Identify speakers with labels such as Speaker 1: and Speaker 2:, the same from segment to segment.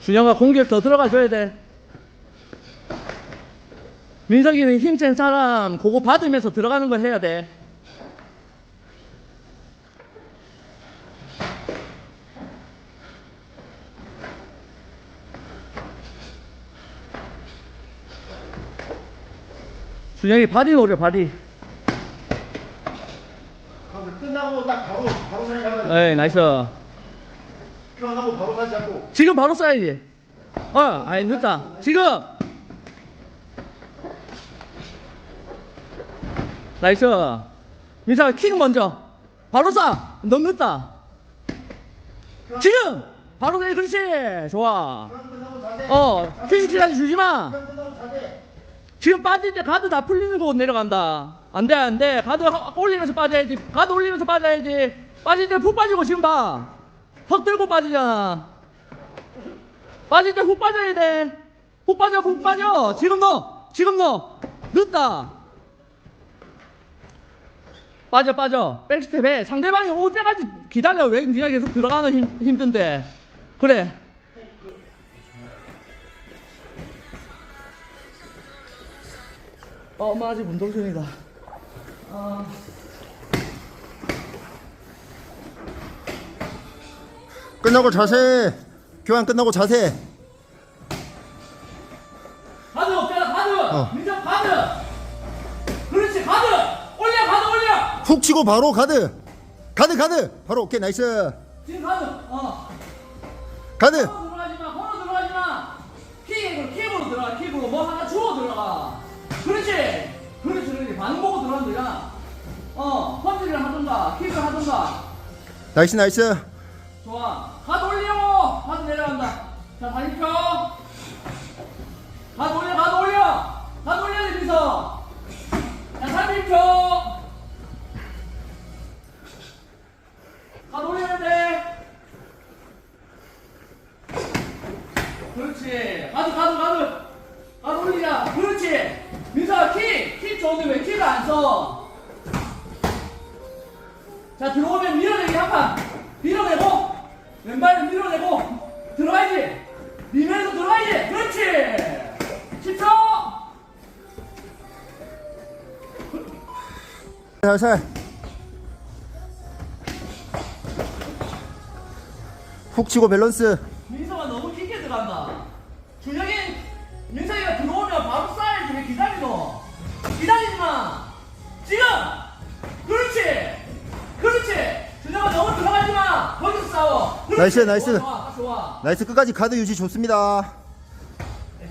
Speaker 1: 준영아 공격 더 들어가줘야 돼. 민석이는 힘센 사람 그거 받으면서 들어가는 걸 해야 돼. 준영이 바디 노려 바디.
Speaker 2: 끝나고 딱 바로 바로 생각하면
Speaker 1: 에이 나이스.
Speaker 2: 끝나고 바로 가지 않고
Speaker 1: 지금 바로 쏴야지. 어, 아니 늦다. 지금. 나이스. 민사 킥 먼저. 바로 쏴. 너무 늦다. 지금. 바로 해. 그렇지. 좋아. 어, 킥까지 주지 마. 지금 빠질 때 가드 다 풀리는 거 내려간다. 안 돼, 안 돼. 가드 올리면서 빠져야지. 가드 올리면서 빠져야지. 빠질 때 푹 빠지고 지금 봐. 턱 들고 빠지잖아. 빠질 때 훅 빠져야 돼. 훅 빠져, 훅 빠져. 지금 넣어. 지금 넣어. 늦다. 빠져, 빠져. 백스텝 해. 상대방이 올 때까지 기다려. 왜 니가 계속 들어가는 힘, 힘든데. 그래. 어, 엄마 아직 운동 중이다. 아,
Speaker 2: 끝나고 자세 교환 끝나고 자세
Speaker 1: 가드 없잖아, 가드!
Speaker 2: 어.
Speaker 1: 민정 가드! 그렇지, 가드! 올려, 가드 올려!
Speaker 2: 훅 치고 바로 가드 가드 가드 바로 오케이 나이스
Speaker 1: 지금 가드! 어.
Speaker 2: 가드
Speaker 1: 걸어 들어가지 마, 걸어 들어가지 마! 킥으로, 킥으로 들어가, 킥으로. 뭐 하나 주워 들어가. 그렇지! 그렇지, 그렇지. 반응 보고 들어가면 되잖아. 어, 펀치를 하든가, 킥을 하든가.
Speaker 2: 나이스 나이스
Speaker 1: 좋아. 가드 올리고! 가드 내려간다. 자, 다리 펴. 올려, 가드 올려! 가드 올려야 돼, 민서! 자, 다리 펴. 가드 올려야 돼. 그렇지. 가드, 가드, 가드. 가드 올리자. 그렇지. 민서야, 킥! 킥 좋은데 왜 킥을 안 써? 자 들어오면 밀어내기 한 판
Speaker 2: 살살 훅 치고 밸런스.
Speaker 1: 민서가 너무 깊게 들어간다. 준혁이 민서이가 들어오면 바로 쏴야지 왜 기다리노 기다리지 마. 지금! 그렇지! 그렇지! 준혁아 너무 들어가지 마. 거기서 싸워. 그렇지.
Speaker 2: 나이스, 나이스.
Speaker 1: 좋아 좋아, 좋아.
Speaker 2: 나이스 끝까지 가드 유지 좋습니다.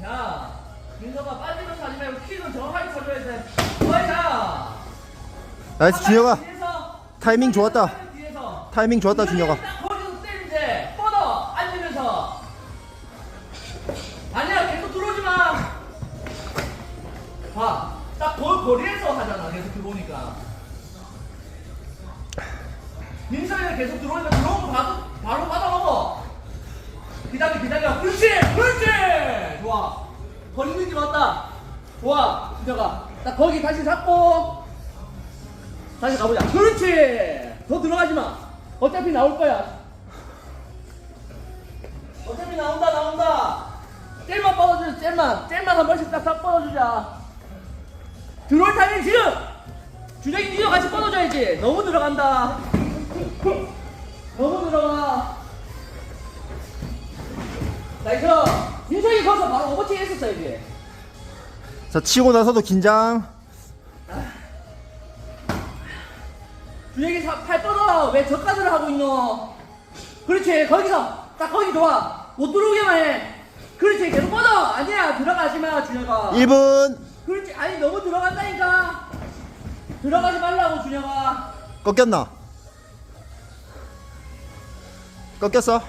Speaker 1: 자, 민서가 빠지면서 하지 말고 킥은 정확하게 쳐줘야 돼.
Speaker 2: 나이스 준혁아 타이밍 좋았다. 타이밍 좋았다 준혁아.
Speaker 1: 아니야, 계속 들어오지 마. 봐. 딱 거, 거리에서 하잖아. 계속 들어오니까. 민서이가 계속 들어오니까 들어오면 바로, 바로 받아먹어. 기다려, 기다려. 그렇지! 그렇지! 좋아. 거리 느낌 왔다. 좋아. 진짜가. 딱 거기 다시 잡고. 다시 가보자. 그렇지! 더 들어가지 마. 어차피 나올 거야. 어차피 나온다, 나온다. 젤만 뻗어주자, 젤만. 젤만 한 번씩 딱딱 뻗어주자. 들어올 타이밍 지금! 주정이 니도 같이 뻗어줘야지. 너무 들어간다. 너무 들어가. 나이스. 윤석이 거기서 바로 오버팅 했었어야지.
Speaker 2: 자 치고 나서도 긴장
Speaker 1: 준혁이 사- 팔 뻗어. 왜 저가드를 하고 있노? 그렇지. 거기서. 딱 거기 좋아. 못 들어오게만 해. 그렇지. 계속 뻗어. 아니야. 들어가지 마, 준혁아.
Speaker 2: 1분
Speaker 1: 그렇지. 아니, 너무 들어간다니까. 들어가지 말라고, 준혁아.
Speaker 2: 꺾였나 꺾였어